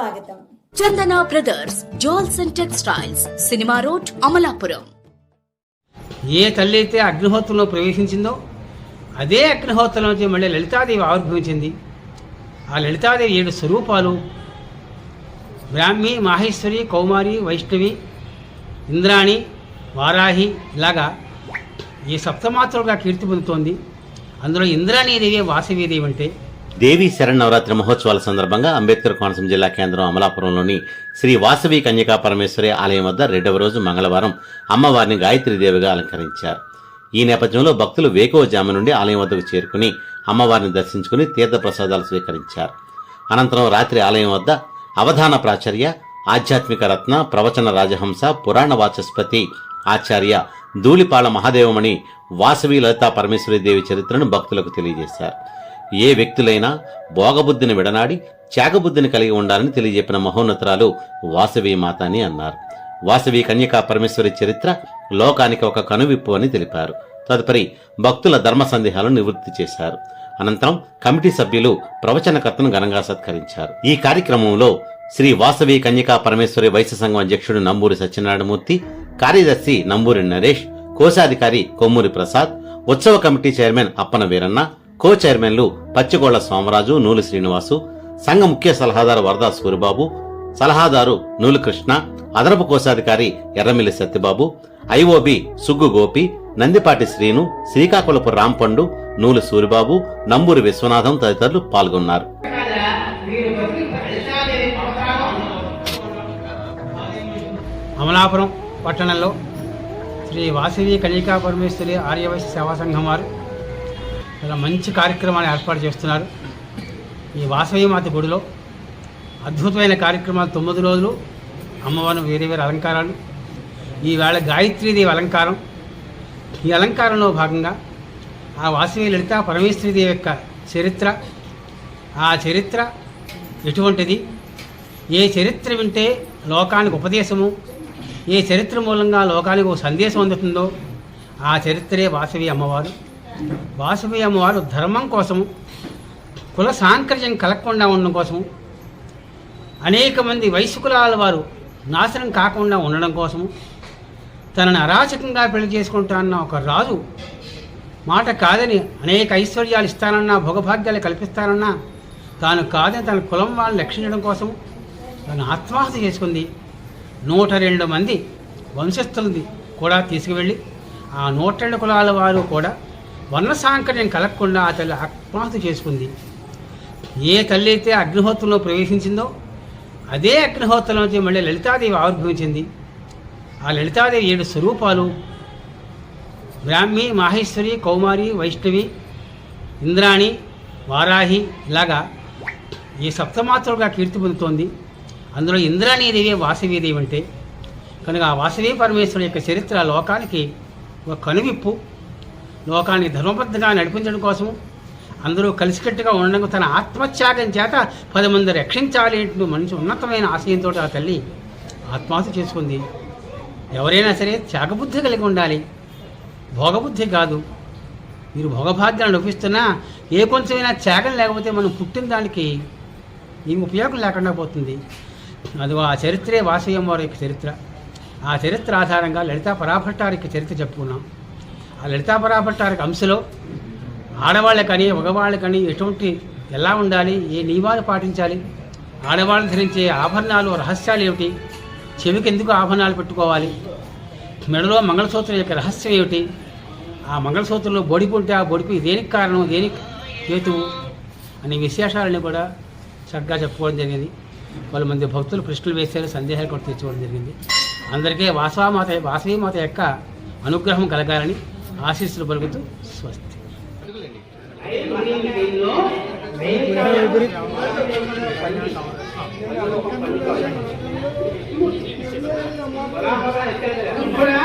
స్వాగతం. Chandana brothers jewels and textiles cinema road Amalapuram. ఏ తల్లి అయితే అగ్నిహోత్రంలో ప్రవేశించిందో అదే అగ్నిహోత్రం నుంచి మళ్ళీ లలితాదేవి ఆవిర్భవించింది. ఆ లలితాదేవి ఏడు స్వరూపాలు. బ్రాహ్మి మాహేశ్వరి కౌమారి వైష్ణవి ఇంద్రాణి వారాహి ఇలాగా ఈ సప్తమాత్రులుగా కీర్తి పొందుతోంది. అందులో ఇంద్రాణీదేవి వాసవీదేవి అంటే దేవి శరణవరాత్రి మహోత్సవాల సందర్భంగా అంబేద్కర్ కోనసీమ జిల్లా కేంద్రం అమలాపురంలోని శ్రీ వాసవి కన్యకా పరమేశ్వరి ఆలయం వద్ద రెండవ రోజు మంగళవారం అమ్మవారిని గాయత్రీదేవిగా అలంకరించారు. ఈ నేపథ్యంలో భక్తులు వేకోజాము నుండి ఆలయం వద్దకు చేరుకుని అమ్మవారిని దర్శించుకుని తీర్థప్రసాదాలు స్వీకరించారు. అనంతరం రాత్రి ఆలయం వద్ద అవధాన ప్రాచార్య ఆధ్యాత్మిక రత్న ప్రవచన రాజహంస పురాణ వాచస్పతి ఆచార్య ధూళిపాల మహాదేవమణి వాసవి లలితా పరమేశ్వరి దేవి చరిత్రను భక్తులకు తెలియజేశారు. ఏ వ్యక్తులైనా భోగబుద్ధిని విడనాడి త్యాగబుద్ధిని కలిగి ఉండాలని తెలియజెప్పిన మహోన్నతురాలు వాసవి మాత అని అన్నారు. వాసవి కన్యకా పరమేశ్వరి చరిత్ర లోకానికి ఒక కనువిప్పు అని తెలిపారు. తదుపరి భక్తుల ధర్మ సందేహాలను నివృత్తి చేశారు. అనంతరం కమిటీ సభ్యులు ప్రవచనకర్తను ఘనంగా సత్కరించారు. ఈ కార్యక్రమంలో శ్రీ వాసవి కన్యకా పరమేశ్వరి వైశ్య సంఘం అధ్యక్షుడు నంబూరి సత్యనారాయణమూర్తి కార్యదర్శి నంబూరి నరేష్ కోశాధికారి కొమ్మూరి ప్రసాద్ ఉత్సవ committee chairman Appana Veeranna co చైర్మన్లు పచ్చిగోళ్ళ సోమరాజు నూలు శ్రీనివాసు సంఘ ముఖ్య సలహాదారు వరదా సూరిబాబు సలహాదారు నూలు కృష్ణ అదనపు కోశాధికారి ఎర్రమిల్లి సత్యబాబు ఐఓబి సుగ్గు గోపి నందిపాటి శ్రీను శ్రీకాకుళపు రాంపండు నూలు సూరిబాబు నంబూరి విశ్వనాథం తదితరులు పాల్గొన్నారు. అమలాపురం పట్టణంలో శ్రీ వాసవి కన్యకా పరమేశ్వరి ఆర్యవైశ్య సేవా సంఘం వారు ఇలా మంచి కార్యక్రమాన్ని ఏర్పాటు చేస్తున్నారు. ఈ వాసవి మాత గుడిలో అద్భుతమైన కార్యక్రమాలు తొమ్మిది రోజులు అమ్మవారు వేరే వేరే అలంకారాలు ఈవేళ గాయత్రీదేవి అలంకారం. ఈ అలంకారంలో భాగంగా ఆ వాసవి లలిత పరమేశ్వరీదేవి యొక్క చరిత్ర ఆ చరిత్ర ఎటువంటిది? ఏ చరిత్ర వింటే లోకానికి ఉపదేశము? ఏ చరిత్ర మూలంగా లోకానికి ఒక సందేశం అందుతుందో ఆ చరిత్రే వాసవి అమ్మవారు. వాసవి అమ్మవారు ధర్మం కోసము కుల సాంకర్యం కలగకుండా ఉండడం కోసము అనేక మంది వైశ్యకులాల వారు నాశనం కాకుండా ఉండడం కోసము తనని అరాచకంగా పెళ్ళి చేసుకుంటానన్న ఒక రాజు మాట కాదని అనేక ఐశ్వర్యాలు ఇస్తానన్నా భోగభాగ్యాలు కల్పిస్తానన్నా తాను కాదని తన కులం వాళ్ళని రక్షించడం కోసం తను ఆత్మహత్య చేసుకుంది. నూట రెండు మంది వంశస్థులది కూడా తీసుకువెళ్ళి ఆ నూట రెండు కులాల వారు కూడా వర్ణ సాంకర్యం కలగకుండా ఆ తల్లి ఆత్మహత్య చేసుకుంది. ఏ తల్లి అయితే అగ్నిహోత్రంలో ప్రవేశించిందో అదే అగ్నిహోత్రం నుంచి మళ్ళీ లలితాదేవి ఆవిర్భవించింది. ఆ లలితాదేవి ఏడు స్వరూపాలు. బ్రాహ్మి మాహేశ్వరి కౌమారి వైష్ణవి ఇంద్రాణి వారాహి ఇలాగా ఈ సప్తమాత్రులుగా కీర్తి పొందుతోంది. అందులో ఇంద్రాణీదేవి వాసవీదేవి అంటే కనుక ఆ వాసవి పరమేశ్వరుని యొక్క చరిత్ర లోకానికి ఒక కనువిప్పు. లోకాన్ని ధర్మబద్ధంగా నడిపించడం కోసము అందరూ కలిసికట్టుగా ఉండడం తన ఆత్మత్యాగం చేత పది మంది రక్షించాలి అంటూ మనిషి ఉన్నతమైన ఆశయంతో ఆ తల్లి ఆత్మహత్య చేసుకుంది. ఎవరైనా సరే త్యాగబుద్ధి కలిగి ఉండాలి. భోగబుద్ధి కాదు. మీరు భోగభాగ్యాలను నొప్పిస్తున్నా ఏ కొంచెమైనా త్యాగం లేకపోతే మనం పుట్టిన దానికి ఏమి ఉపయోగం లేకుండా పోతుంది. అదిగో ఆ చరిత్రే వాసయ్యం వారి యొక్క చరిత్ర. ఆ చరిత్ర ఆధారంగా లలితా పరాభట్టారి యొక్క చరిత్ర చెప్పుకున్నాం. ఆ లలితా పరాభట్టారికి అంశలో ఆడవాళ్ళకని మగవాళ్ళకని ఎటువంటి ఎలా ఉండాలి ఏ నియమాలు పాటించాలి ఆడవాళ్ళు ధరించే ఆభరణాలు రహస్యాలు ఏమిటి చెవికి ఎందుకు ఆభరణాలు పెట్టుకోవాలి మెడలో మంగళసూత్రం యొక్క రహస్యం ఏమిటి ఆ మంగళసూత్రంలో బొడిపు ఉంటే ఆ బొడిపు దేనికి కారణం దేనికి హేతువు అనే విశేషాలని కూడా చక్కగా చెప్పుకోవడం జరిగింది. కొంతమంది భక్తులు ప్రశ్నలు వేశారు సందేహాలు కూడా తెచ్చుకోవడం జరిగింది. అందరికీ వాసవామాత వాసవి మాత యొక్క అనుగ్రహం కలగాలని ఆశీస్సులు పలుకుతూ స్వస్తి. కూడా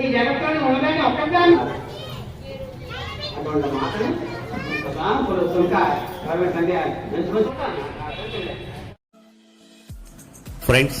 ఈ జగత్తుని ఒక్కదాన్ని ఫ్రెండ్స్